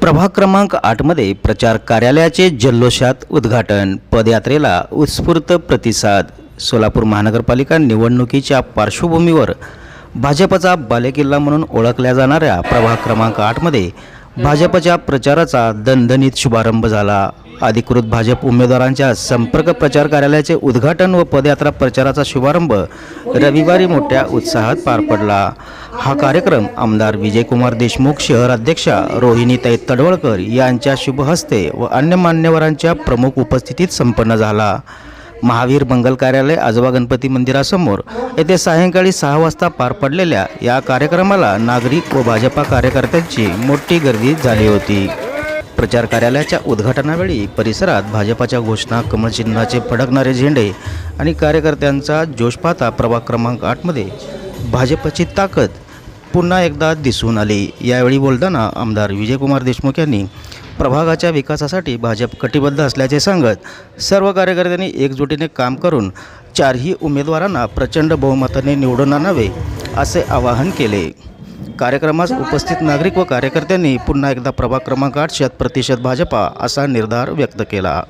प्रभाग क्रमांक आठमध्ये प्रचार कार्यालयाचे जल्लोषात उद्घाटन. पदयात्रेला उत्स्फूर्त प्रतिसाद. सोलापूर महानगरपालिका निवडणुकीच्या पार्श्वभूमीवर भाजपचा बालेकिल्ला म्हणून ओळखल्या जाणाऱ्या प्रभाग क्रमांक आठमध्ये भाजपच्या प्रचाराचा दणदणीत शुभारंभ झाला. अधिकृत भाजप उमेदवारांच्या संपर्क प्रचार कार्यालयाचे उद्घाटन व पदयात्रा प्रचाराचा शुभारंभ रविवारी मोठ्या उत्साहात पार पडला. हा कार्यक्रम आमदार विजयकुमार देशमुख शहर अध्यक्षा रोहिणीताई तडवळकर यांच्या शुभहस्ते व अन्य मान्यवरांच्या प्रमुख उपस्थितीत संपन्न झाला. महावीर मंगल कार्यालय आजोबा गणपती मंदिरासमोर येथे सायंकाळी सहा वाजता पार पडलेल्या या कार्यक्रमाला नागरिक व भाजपा कार्यकर्त्यांची मोठी गर्दी झाली होती. प्रचार कार्यालयाच्या उद्घाटनावेळी परिसरात भाजपाच्या घोषणा कमळचिन्हाचे फडकणारे झेंडे आणि कार्यकर्त्यांचा जोश पाहता प्रभाग क्रमांक आठमध्ये भाजपची ताकद पुन्हा एकदा दिसून आली. यावेळी बोलताना आमदार विजयकुमार देशमुख यांनी प्रभागाच्या विकासासाठी भाजप कटिबद्ध असल्याचे सांगत सर्व कार्यकर्त्यांनी एकजुटीने काम करून चारही उमेदवारांना प्रचंड बहुमताने निवडून आणावे असे आवाहन केले. कार्यक्रमास उपस्थित नागरिक व कार्यकर्त्यांनी पुन्हा एकदा प्रभाग क्रमांक आठ शत प्रतिशत भाजपा असा निर्धार व्यक्त केला.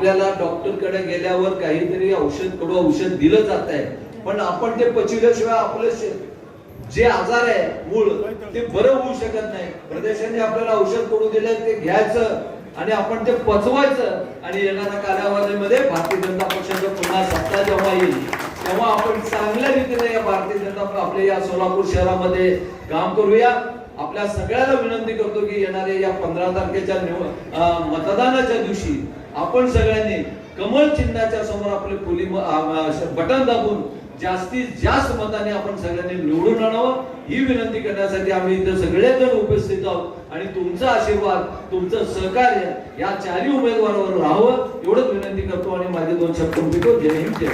आपल्याला डॉक्टरकडे गेल्यावर काहीतरी औषध कडू औषध दिलं जात आहे. पण आपण ते पचवल्याशिवाय आपलं जे आजार आहे मूळ ते बरं होऊ शकत नाही. प्रदेशाने आपल्याला औषध कडू दिलं ते घ्यायचं आणि आपण ते पचवायचं आणि येणाऱ्या कालावधीमध्ये भारतीय जनता पक्षाचं पुन्हा सत्ता जेव्हा येईल तेव्हा आपण चांगल्या रीतीने या भारतीय जनता आपल्या या सोलापूर शहरामध्ये काम करूया. आपल्या सगळ्याला विनंती करतो की येणाऱ्या या पंधरा तारखेच्या निव- मतदानाच्या दिवशी आपण सगळ्यांनी कमळ चिन्हाच्या समोर आपले पोली बटन दाबून जास्तीत जास्त मताने आपण सगळ्यांनी निवडून आणावं. ही विनंती करण्यासाठी आम्ही इथे सगळेजण उपस्थित आहोत. आणि तुमचा आशीर्वाद तुमचं सहकार्य या चारही उमेदवारावर राहावं एवढंच विनंती करतो. आणि माझे दोन शब्द जय हिंद जय